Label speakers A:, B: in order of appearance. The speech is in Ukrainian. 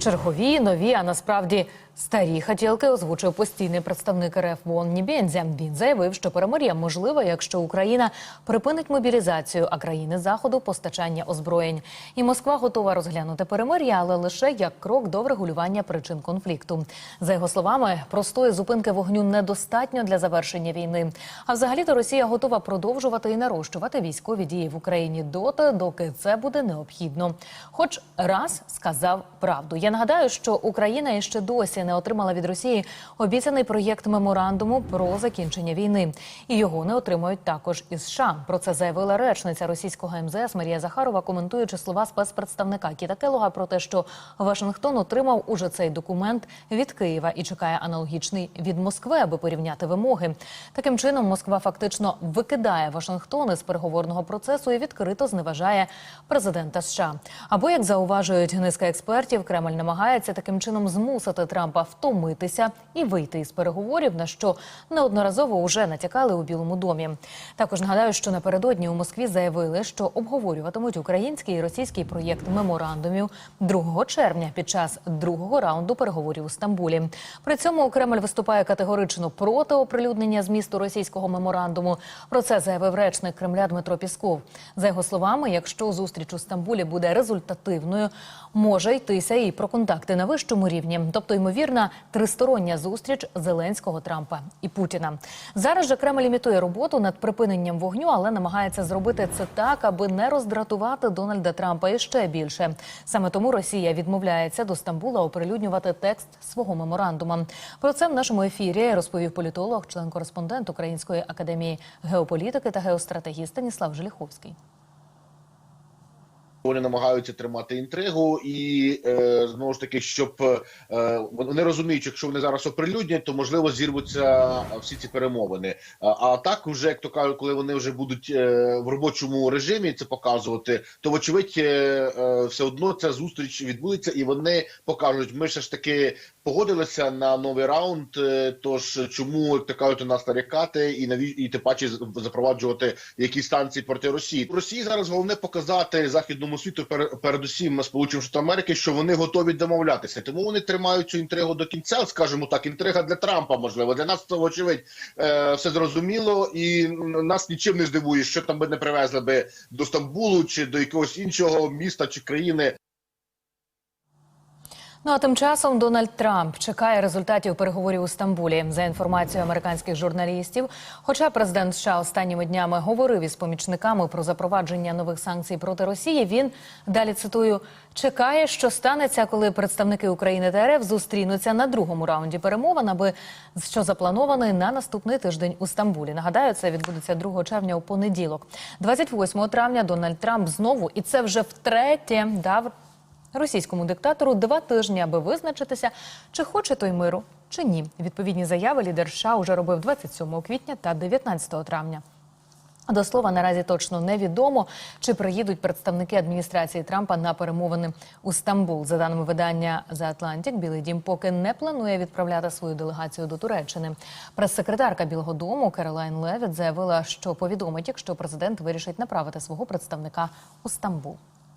A: Чергові, нові, а насправді старі хотілки озвучив постійний представник РФ в ООН. Він заявив, що перемир'я можливе, якщо Україна припинить мобілізацію, а країни заходу постачання озброєнь. І Москва готова розглянути перемир'я, але лише як крок до врегулювання причин конфлікту. За його словами, простої зупинки вогню недостатньо для завершення війни. А взагалі-то Росія готова продовжувати і нарощувати військові дії в Україні доти, доки це буде необхідно. Хоч раз сказав правду. Я нагадаю, що Україна іще досі не отримала від Росії обіцяний проєкт меморандуму про закінчення війни, і його не отримають також із США. Про це заявила речниця російського МЗС Марія Захарова, коментуючи слова спецпредставника Кіта Келога про те, що Вашингтон отримав уже цей документ від Києва і чекає аналогічний від Москви, аби порівняти вимоги. Таким чином, Москва фактично викидає Вашингтон із переговорного процесу і відкрито зневажає президента США. Або як зауважують низка експертів, Кремль намагається таким чином змусити Трампа втомитися і вийти із переговорів, на що неодноразово уже натякали у Білому домі. Також нагадаю, що напередодні у Москві заявили, що обговорюватимуть український і російський проєкт меморандумів 2 червня під час другого раунду переговорів у Стамбулі. При цьому Кремль виступає категорично проти оприлюднення змісту російського меморандуму. Про це заявив речник Кремля Дмитро Пісков. За його словами, якщо зустріч у Стамбулі буде результативною, може йтися і про контакти на вищому рівні, тобто ймовірна тристороння зустріч Зеленського, Трампа і Путіна. Зараз же Кремль імітує роботу над припиненням вогню, але намагається зробити це так, аби не роздратувати Дональда Трампа іще більше. Саме тому Росія відмовляється до Стамбула оприлюднювати текст свого меморандума. Про це в нашому ефірі розповів політолог, член-кореспондент Української академії геополітики та геостратегії Станіслав Желіховський.
B: Вони намагаються тримати інтригу, і е, знову ж таки, щоб е, вони розуміють, якщо вони зараз оприлюднять, то можливо зірвуться всі ці перемовини. А, а так, вже як то кажуть, коли вони вже будуть е, в робочому режимі це показувати, то вочевидь е, е, все одно ця зустріч відбудеться, і вони покажуть, ми ще ж таки погодилися на новий раунд. е, Тож чому як у нас нарікати і наві і тим паче запроваджувати якісь станції проти Росії? Росії зараз головне показати західному світу, пер- передусім Сполученим Штатам Америки, що вони готові домовлятися. Тому вони тримають цю інтригу до кінця. Скажімо так, інтрига для Трампа можливо для нас це вочевидь е, все зрозуміло, і нас нічим не здивує, що там би не привезли би до Стамбулу чи до якогось іншого міста чи країни.
A: Ну а тим часом Дональд Трамп чекає результатів переговорів у Стамбулі. За інформацією американських журналістів, хоча президент США останніми днями говорив із помічниками про запровадження нових санкцій проти Росії, він далі цитую чекає, що станеться, коли представники України та РФ зустрінуться на другому раунді перемовин, аби що запланований на наступний тиждень у Стамбулі. Нагадаю, це відбудеться 2 червня у понеділок. 28 травня Дональд Трамп знову, і це вже втретє дав російському диктатору два тижні, аби визначитися, чи хоче той миру, чи ні. Відповідні заяви лідер США уже робив 27 квітня та 19 травня. До слова, наразі точно невідомо, чи приїдуть представники адміністрації Трампа на перемовини у Стамбул. За даними видання The Atlantic, Білий Дім поки не планує відправляти свою делегацію до Туреччини. Прес-секретарка Білого Дому Керолайн Левіт заявила, що повідомить, якщо президент вирішить направити свого представника у Стамбул.